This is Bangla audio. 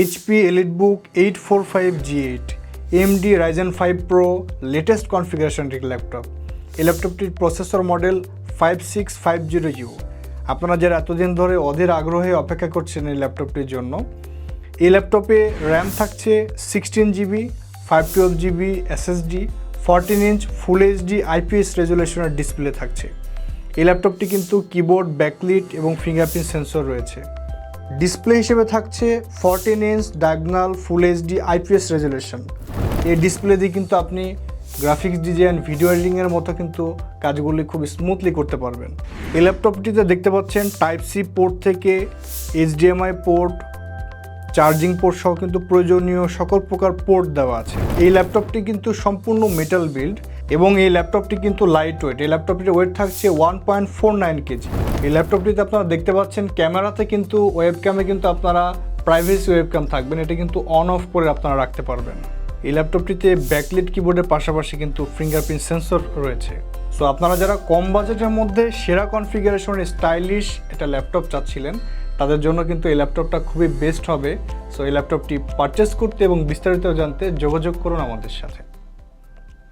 HP EliteBook eight four five G eight AMD Ryzen five pro latest কনফিগারেশনটির laptop এই ল্যাপটপটির processor model five six five zero U আপনারা যারা এতদিন ধরে অধীর আগ্রহে অপেক্ষা করছেন এই ল্যাপটপটির জন্য, এই ল্যাপটপে র্যাম থাকছে sixteen GB five twelve GB SSD fourteen inch full HD IPS রেজুলেশনের display থাকছে। এই ল্যাপটপটি কিন্তু কিবোর্ড ব্যাকলিট এবং ফিঙ্গারপ্রিন্ট সেন্সর রয়েছে। ডিসপ্লে হিসেবে থাকছে fourteen inch diagonal full HD IPS resolution এই ডিসপ্লে দিয়ে কিন্তু আপনি গ্রাফিক্স ডিজাইন ভিডিও এডিটিংয়ের মতো কিন্তু কাজগুলি খুব স্মুথলি করতে পারবেন। এই ল্যাপটপটিতে দেখতে পাচ্ছেন টাইপ সি পোর্ট থেকে এইচডিএমআই পোর্ট চার্জিং পোর্ট সহ কিন্তু প্রয়োজনীয় সকল প্রকার পোর্ট দেওয়া আছে। এই ল্যাপটপটি কিন্তু সম্পূর্ণ মেটাল বিল্ড এবং এই ল্যাপটপটি কিন্তু লাইট ওয়েট এই ল্যাপটপটির ওয়েট থাকছে one point four nine kg এই ল্যাপটপটিতে আপনারা দেখতে পাচ্ছেন ক্যামেরাতে কিন্তু ওয়েব ক্যামে কিন্তু আপনারা প্রাইভেসি ওয়েব ক্যাম থাকবেন। এটা কিন্তু অন অফ করে আপনারা রাখতে পারবেন। এই ল্যাপটপটিতে ব্যাকলিট কিবোর্ডের পাশাপাশি কিন্তু ফিঙ্গারপ্রিন্ট সেন্সর রয়েছে। সো আপনারা যারা কম বাজেটের মধ্যে সেরা কনফিগারেশনের স্টাইলিশ একটা ল্যাপটপ চাচ্ছিলেন, তাদের জন্য কিন্তু এই ল্যাপটপটা খুবই বেস্ট হবে। সো এই ল্যাপটপটি পারচেস করতে এবং বিস্তারিত জানতে যোগাযোগ করুন আমাদের সাথে।